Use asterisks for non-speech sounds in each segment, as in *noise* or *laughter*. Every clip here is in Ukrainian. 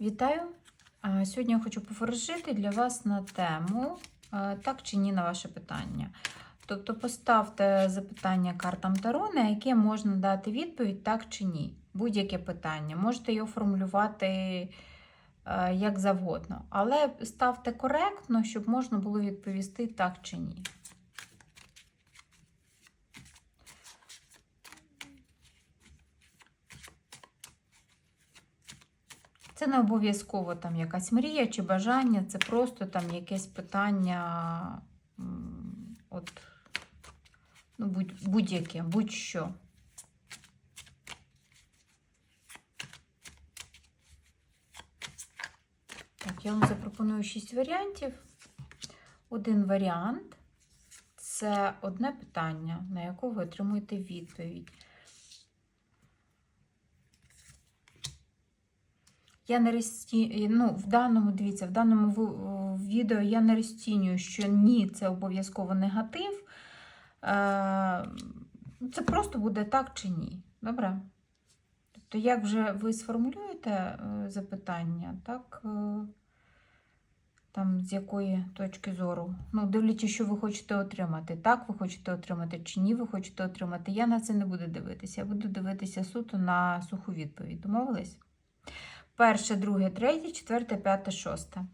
Вітаю! Сьогодні я хочу поворожити для вас на тему так чи ні на ваше питання. Тобто поставте запитання картам Таро, на яке можна дати відповідь так чи ні. Будь-яке питання. Можете його формулювати як завгодно. Але ставте коректно, щоб можна було відповісти так чи ні. Це не обов'язково там якась мрія чи бажання, це просто там якесь питання, от, ну, будь- будь-яке, будь-що. Так, я вам запропоную шість варіантів. Один варіант це одне питання, на яке ви отримуєте відповідь. Я не розці... ну, в даному, дивіться, в даному відео я не розцінюю, що ні, це обов'язково негатив. Е, Це просто буде так чи ні. Добре? Тобто, як вже ви сформулюєте е, запитання, так, е, там з якої точки зору, ну, дивлячись, що ви хочете отримати. Так, ви хочете отримати чи ні, ви хочете отримати. Я на це не буду дивитися. Я буду дивитися суто на суху відповідь. Домовились? Перше, друге, третє, четверте, п'яте, шосте.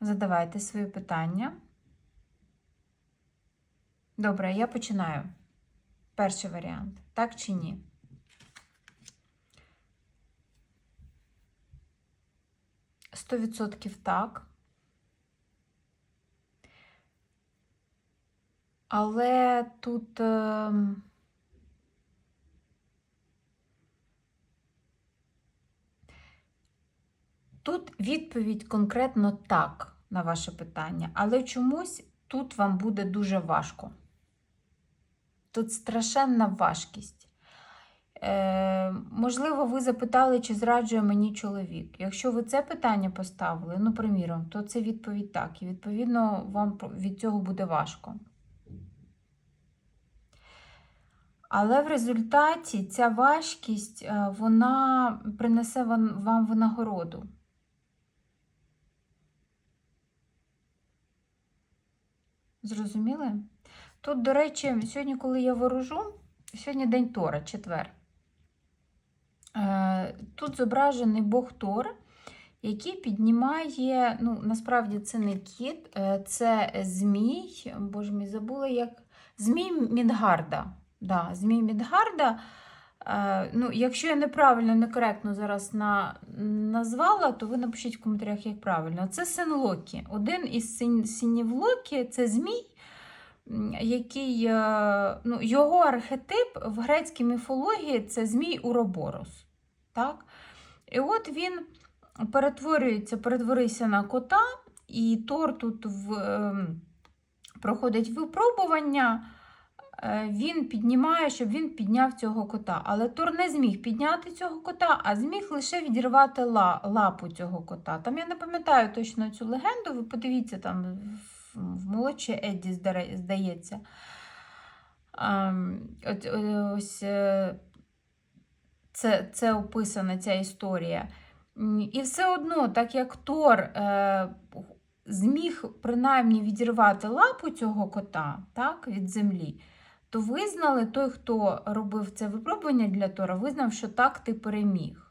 Задавайте свої питання. Добре, я починаю. Перший варіант. Так чи ні? Сто відсотків так. Але тут. ем, Тут відповідь конкретно так на ваше питання, але чомусь тут вам буде дуже важко. Тут страшенна важкість. Е, можливо, ви запитали, чи зраджує мені чоловік. Якщо ви це питання поставили, ну, приміром, то це відповідь так. І відповідно вам від цього буде важко. Але в результаті ця важкість е, вона принесе вам вам винагороду. Зрозуміли? Тут, до речі, сьогодні, коли я ворожу, сьогодні день Тора, четвер. Е, Тут зображений Бог Тор, який піднімає, ну, насправді це не кіт, е, це змій, боже мій, забула, як. Змій Мідгарда. Да, Змій Мідгарда. Е, Ну, якщо я неправильно, некоректно зараз на, назвала, то ви напишіть в коментарях, як правильно. Це син Локі. Один із син, синів Локі це змій, який, е, ну, його архетип в грецькій міфології це змій Уроборос. Так? І от він перетворюється, перетворився на кота, і Тор тут в, ем, проходить випробування. Е, Він піднімає, щоб він підняв цього кота. Але Тор не зміг підняти цього кота, а зміг лише відірвати ла, лапу цього кота. Там я не пам'ятаю точно цю легенду, ви подивіться, там в, молодшій Едді здається. Ем, е, ось е, це, це описана ця історія. І все одно, так як Тор зміг принаймні відірвати лапу цього кота так, від землі, то визнали той, хто робив це випробування для Тора, визнав, що так ти переміг.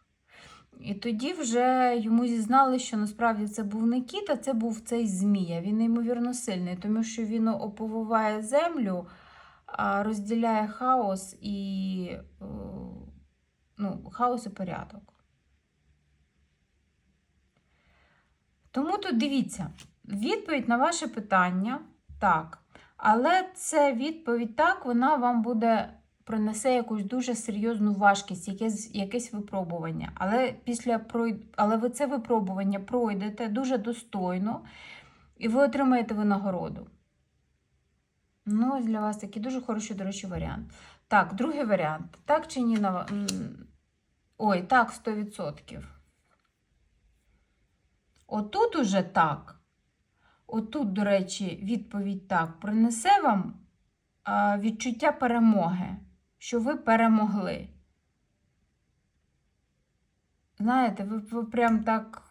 І тоді вже йому зізнали, що насправді це був не кіт, а це був цей змія. Він неймовірно сильний, тому що він оповиває землю, розділяє хаос і, е, ну, хаос і порядок. Тому тут дивіться, відповідь на ваше питання так. Але це відповідь так, вона вам буде принесе якусь дуже серйозну важкість, якесь, якесь випробування. Але, після, але ви це випробування пройдете дуже достойно, і ви отримаєте винагороду. Ну, ось для вас такий дуже хороший, до речі, варіант. Так, другий варіант. Так чи ні? на Ой, так, 100%. Отут уже так. Отут, до речі, відповідь так. Принесе вам відчуття перемоги, що ви перемогли. знаєте, ви, ви прям так.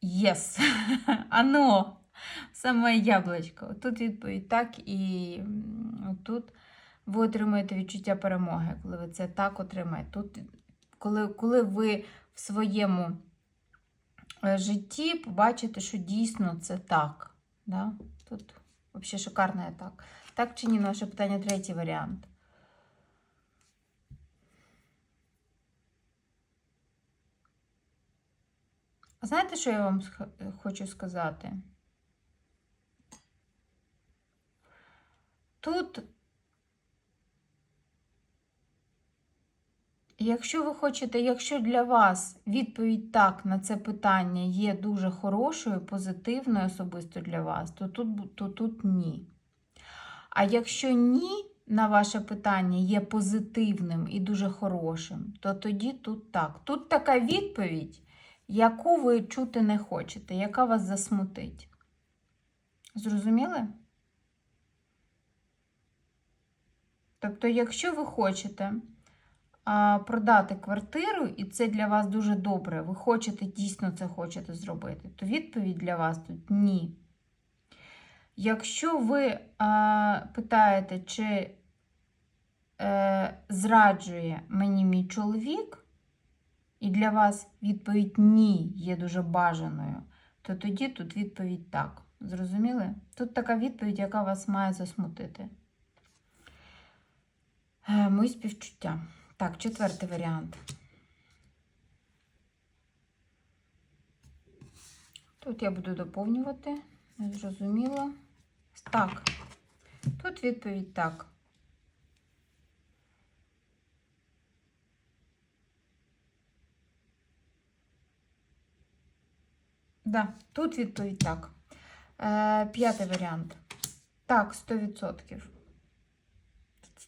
Єс! *laughs* Ано! *laughs* Саме яблучко. Тут відповідь так, і тут ви отримуєте відчуття перемоги, коли ви це так отримаєте. Тут, коли, коли ви в своєму житті побачите, що дійсно це так. Да? Тут взагалі шикарно так. Так чи ні, наше питання, третій варіант. А знаєте, що я вам сх- хочу сказати? Тут, якщо ви хочете, якщо для вас відповідь так на це питання є дуже хорошою, позитивною особисто для вас, то тут, то тут ні. А якщо ні на ваше питання є позитивним і дуже хорошим, то тоді тут так. Тут така відповідь, яку ви чути не хочете, яка вас засмутить. Зрозуміли? Тобто, якщо ви хочете продати квартиру, і це для вас дуже добре, ви хочете дійсно це хочете зробити, то відповідь для вас тут ні. Якщо ви а, питаєте, чи е, зраджує мені мій чоловік, і для вас відповідь ні є дуже бажаною, то тоді тут відповідь так. Зрозуміли? Тут така відповідь, яка вас має засмутити. Е, Мої співчуття. Так, четвертий варіант. Тут я буду доповнювати. Не зрозуміло. Так. Тут відповідь так. Да, тут відповідь так. Е, п'ятий варіант. Так, 100%.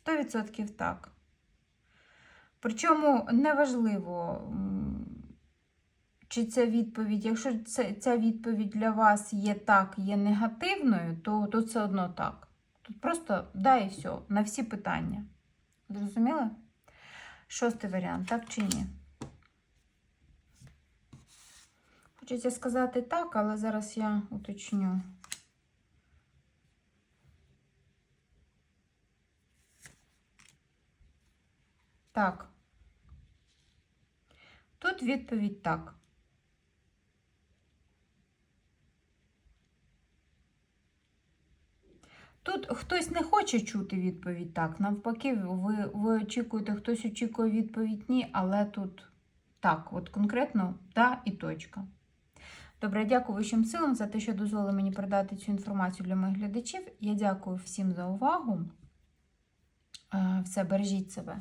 100% так. Причому неважливо, чи це відповідь, якщо ця відповідь для вас є так, є негативною, то, то це одно так. Тут просто да і все, на всі питання. Зрозуміли? Шостий варіант, так чи ні? Хочеться сказати так, але зараз я уточню. Так. Тут відповідь так. Тут хтось не хоче чути відповідь так. Навпаки, ви, ви очікуєте, хтось очікує відповідь ні, але тут так, от конкретно да і точка. Добре, дякую вищим силам за те, що дозволили мені передати цю інформацію для моїх глядачів. Я дякую всім за увагу. Е, Все, бережіть себе.